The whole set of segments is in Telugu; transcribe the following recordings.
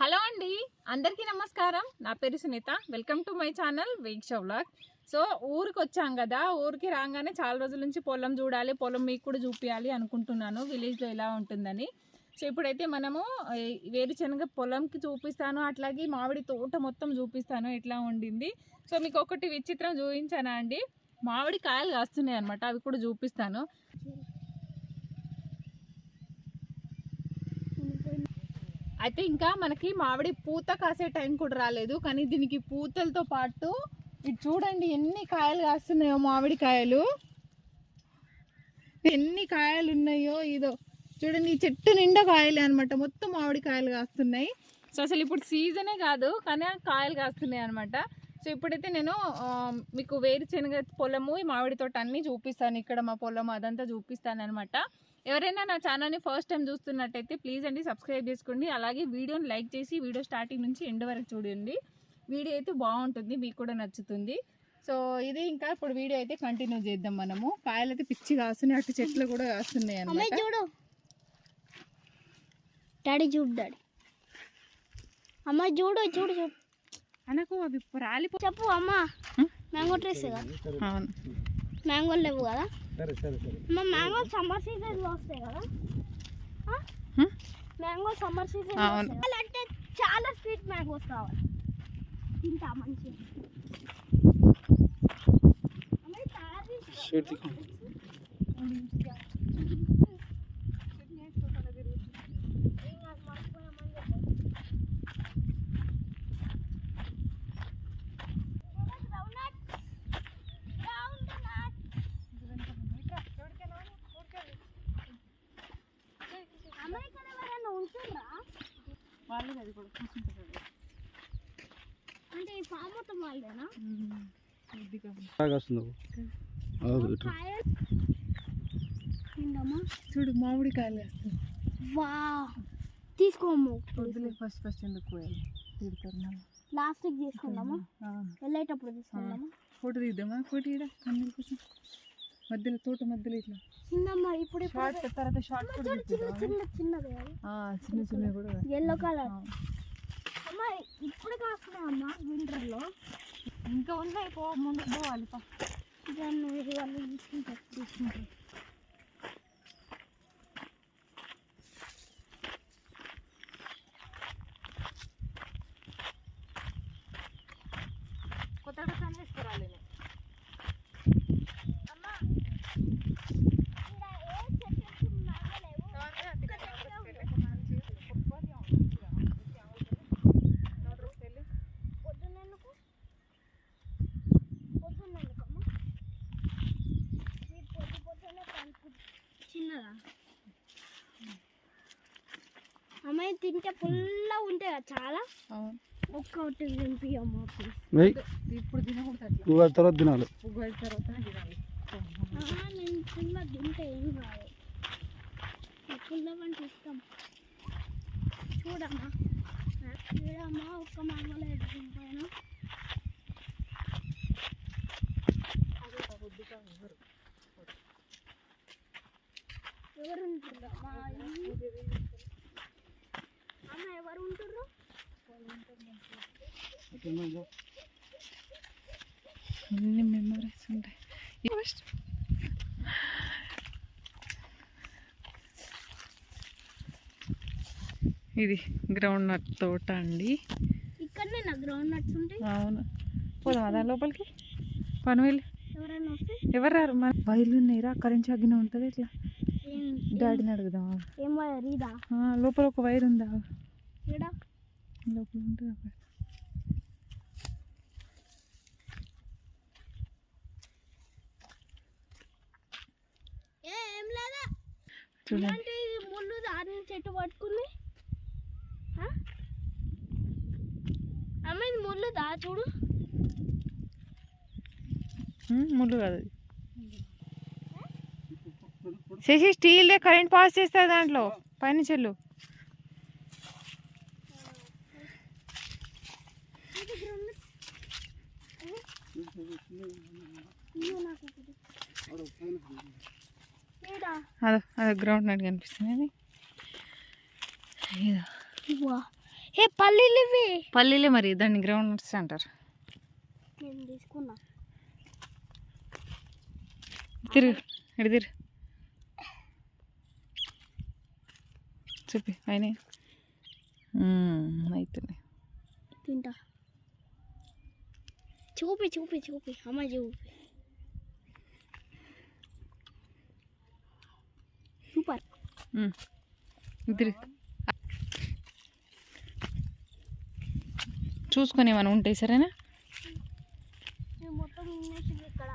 హలో అండి అందరికీ నమస్కారం. నా పేరు Sunitha. Welcome to my channel Veeksha vlog. So ఊరికి వచ్చాం కదా ఊరికి రాగానే చాలా రోజుల నుంచి పొలం చూడాలి పొలం మీకు కూడా చూపించాలి అనుకుంటున్నాను విలేజ్లో ఎలా ఉంటుందని. సో ఇప్పుడైతే మనము వేరుశనగ పొలంకి చూపిస్తాను అట్లాగే మామిడి తోట మొత్తం చూపిస్తాను ఎట్లా ఉండింది సో మీకు ఒకటి విచిత్రం చూపించానా అండి? మామిడి కాయలు కాస్తున్నాయి అనమాట అవి కూడా చూపిస్తాను. అయితే ఇంకా మనకి మామిడి పూత కాసే టైం కూడా రాలేదు కానీ దీనికి పూతలతో పాటు ఇది చూడండి ఎన్ని కాయలు కాస్తున్నాయో మామిడి కాయలు. ఎన్ని కాయలు ఉన్నాయో ఇదో చూడండి ఈ చెట్టు నిండా కాయలే అనమాట మొత్తం మామిడి కాయలు కాస్తున్నాయి. సో అసలు ఇప్పుడు సీజనే కాదు కానీ కాయలు కాస్తున్నాయి అనమాట సో ఇప్పుడైతే నేను మీకు వేరుశనగ పొలము ఈ మామిడి తోట అన్నీ చూపిస్తాను. ఇక్కడ మా పొలం అదంతా చూపిస్తాను అనమాట ఎవరైనా నా ఛానల్ని ఫస్ట్ టైం చూస్తున్నట్టయితే ప్లీజ్ అండి సబ్స్క్రైబ్ చేసుకోండి. అలాగే వీడియోని లైక్ చేసి వీడియో స్టార్టింగ్ నుంచి ఎండ్ వరకు చూడండి. వీడియో అయితే బాగుంటుంది మీకు కూడా నచ్చుతుంది. సో ఇది ఇంకా ఇప్పుడు వీడియో అయితే కంటిన్యూ చేద్దాం మనము. కాయలు అయితే పిచ్చి కాస్తున్నాయి అటు చెట్లు కూడా కాస్తున్నాయి అమ్మాయి అనమాట చూడు. డాడీ చూడు డాడీ. అమ్మాయి చూడు చూడు చూడు. అనకు అవి రాలిపో చెప్పు అమ్మ? మ్యాంగో ట్రీస్ కదా. అవును. మ్యాంగోలు లేవు కదా? సరే సరే సరే. అమ్మ మ్యాంగో సమ్మర్ సీజన్లో వస్తాయి కదా? Mango summer season. అంటే చాలా స్వీట్ మ్యాంగోస్ కావాలి. తింటా మంచిగా. అమ్మాయి తయారు చేసి- షూట్ దిక్కు. ఏం కాదు, మర్చిపోయామని చెప్పు. Groundnut. Groundnut. అమ్మ ఇక్కడ ఎవరైనా ఉంటుండ్రా వాళ్ళు అది కూడా అంటే ఈ ఫామ్ మొత్తం వాళ్ళదేనా? చూడు మామిడి కాయలు వేస్తాయి వా తీసుకోము వద్దులే ఫస్ట్ ఫస్ట్ ఎందుకు పోయాలి? తిడతారు మళ్ళీ లాస్ట్కి తీసుకుందామా? వెళ్ళేటప్పుడు తీసుకుందామా? ఫోటో తీద్దామా? ఫోటో ఇడ కన్నీళ్ళు కోసం. మధ్యలో తోట మధ్యలో ఇట్లా. చిన్నమ్మ ఇప్పుడు షార్ట్ తర్వాత షార్ట్ చిన్న? చిన్న చిన్నది. ఆ, చిన్న చిన్న కూడా ఎల్లో కలర్. అమ్మ ఇప్పుడు కాస్తున్నాయి అమ్మ వింటర్లో ఇంకా ఉన్నాయి పో ముందుకు పోవాలి పా. వేరే వాళ్ళు తీసుకుంటారు తీసుకుంటారు కొత్తగా పని వేసుకురాలి నేను. అమ్మ ఇక్కడ ఏ చెట్టు మ్యాంగో లేవు పొద్దున్నెందుకు పొద్దున్నెందుకు అమ్మ మీరు పొద్దు పొద్దున్నే కలుపు చిన్నదా అమ్మాయి తింటే పుల్ల ఉంటాయి కదా చాలా. ఒక్కటి ఇప్పుడు తినకూడదు తర్వాత తినాలి. ఉగాది తినాలి. నేను పుల్ల తింటే ఏం కాదు. పుల్ల ఇష్టం. చూడమ్మా. చూడమ్మా ఒక్క మంగళ ఎదుగుపోయాను ఎవరు ఉంటుర్రు అమ్మా అమ్మ ఎవరు ఉంటుర్రు అన్ని మెమరీస్ ఉంటాయి. ఇది గ్రౌండ్ నట్ తోట అండి. ఇక్కడనే నా గ్రౌండ్ నట్స్ ఉంటాయి. అవును. పోదాం లోపలికి? పని వెళ్ళి? ఎవరు రారు? మన వైర్లు ఉన్నాయిరా కరెంట్ షాగిన ఉంటుంది ఇట్లా డాడీని అడుగుదాం. లోపల ఒక వైర్ ఉందా? లోపల ఉంటుంది ఏ, ఏం లేదా చూడండి ముళ్ళు దాని చెట్టు పట్టుకుంది. ఆ? అమ్మ ఇది ముళ్ళు దా చూడు. ముళ్ళు కాదు స్టీల్ కరెంట్ పాస్ చేస్తారు దాంట్లో. పైన చెల్లు నాకు అదో అదో గ్రౌండ్ నట్ కనిపిస్తుంది ఏ పల్లీలు ఇవి? పల్లీలే మరి దాన్ని గ్రౌండ్ నట్స్ అంటారు. తీసుకున్నా. తిరుగు ఇటు తిరుగు. చూపి ఆయన అవుతుంది తింటా. చూపి చూపి చూపి. అమ్మ చూపి. సూపర్ తిరుగు చూసుకొని ఏమైనా ఉంటాయి సరేనా? నేను మొత్తం తినేసింది ఇక్కడ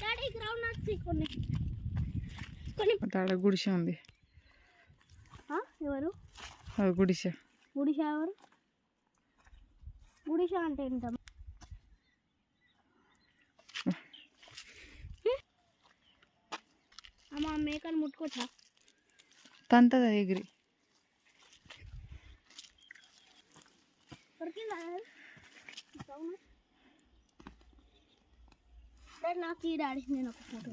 డాడీ గ్రౌండ్ నట్స్ కొన్ని కొన్ని ఆడ గుడిసె ఉంది ఆ, ఎవరు? గుడిసె. గుడిషా ఎవరు? గుడిషా అంటే ఏంటమ్మా? అమ్మ మేకను ముట్టుకోవచ్చా తంతది ఎగిరి. నాకు ఈ డాడీ నేను ఒక ఫోటో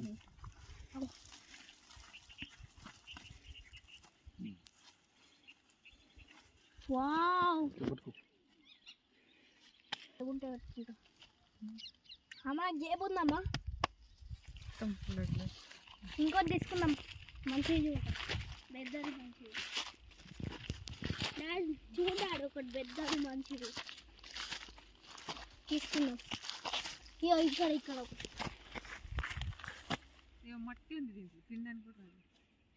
అమ్మ జేబు ఉందమ్మా. ఇంకోటి తీసుకుందాం. మంచిది పెద్దది మంచిది. డాడీ చూడాడు ఒకటి పెద్దది మంచిది. తీసుకుందాం. ఇగో ఇక్కడ ఇక్కడ. ఒకటి మట్టి ఉంది తినడానికి.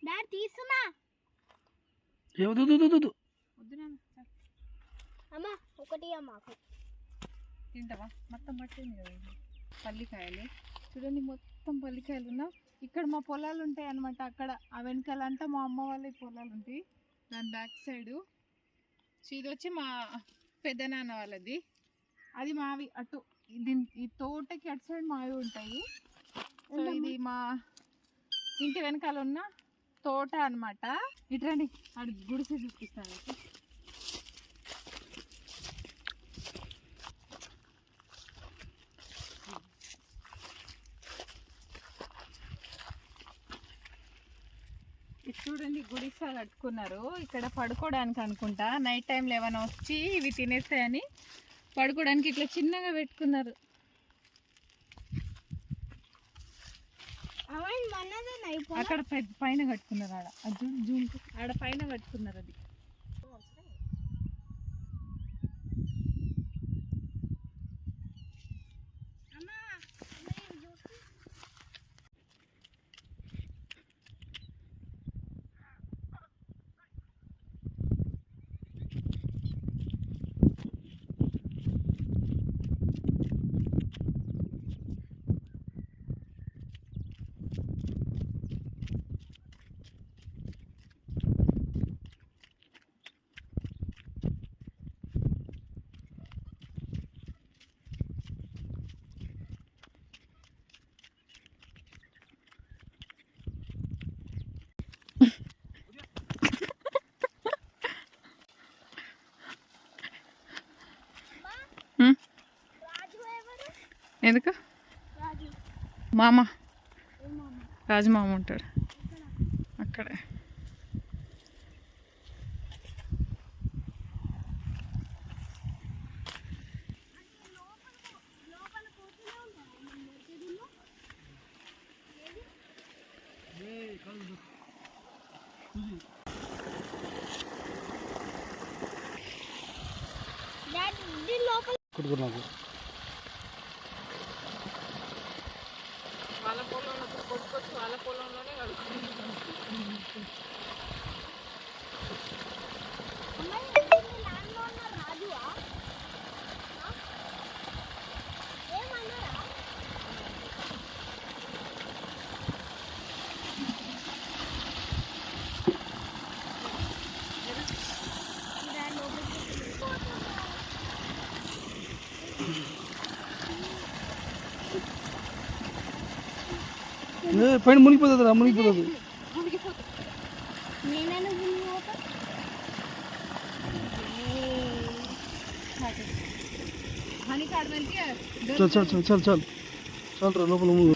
డాడీ తీస్తున్నా. ఏవద్దు వద్దు నాన్న చాలు. అమ్మా ఒకటి అమ్మా తింటావా? మొత్తం కదా ఇది. పల్లికాయలు. చూడండి మొత్తం పల్లికాయలు ఉన్నా ఇక్కడ మా పొలాలు ఉంటాయి అన్నమాట అక్కడ. ఆ వెనకాలంతా మా అమ్మ వాళ్ళ పొలాలు ఉంటాయి. దాని బ్యాక్ సైడు. ఇది వచ్చి మా పెద్దనాన్న వాళ్ళది. అది మావి అటు. దీని ఈ తోటకి అటు సైడ్ మావి ఉంటాయి. సో ఇది మా ఇంటి వెనకాల ఉన్న తోట అన్నమాట. ఇట్రండి అటు గుడిసె చూపిస్తాను మీకు. ఇది చూడండి గుడిసా కట్టుకున్నారు. ఇక్కడ పడుకోవడానికి అనుకుంటా. నైట్ టైంలో ఏమైనా వచ్చి ఇవి తినేస్తాయని పడుకోవడానికి ఇట్లా చిన్నగా పెట్టుకున్నారు. అక్కడ పైన కట్టుకున్నారు ఆడ. అది చూడు జూమ్ ఆడ పైన కట్టుకున్నారు అది అమ్మా హ్మ్? రాజు ఎవరు ఎందుకు? మామ? ఏ మామ రాజమామ ఉంటాడు. అక్కడే. లోపల పోతూనే ఉంటారా మన మసీదులో డాడీ లోపల కొట్టుకున్నాకు వాళ్ళ పొలంలో వాళ్ళ పొలంలోనే అమ్మాయి ఏ పైన మునిగిపోతుంది రా మునిగిపోతుంది నేనైనా గుండు పోతా హనీ కార్డమెల్కి చల్ చల్ చల్ చల్ చల్ చల్ రా లోపల ముందు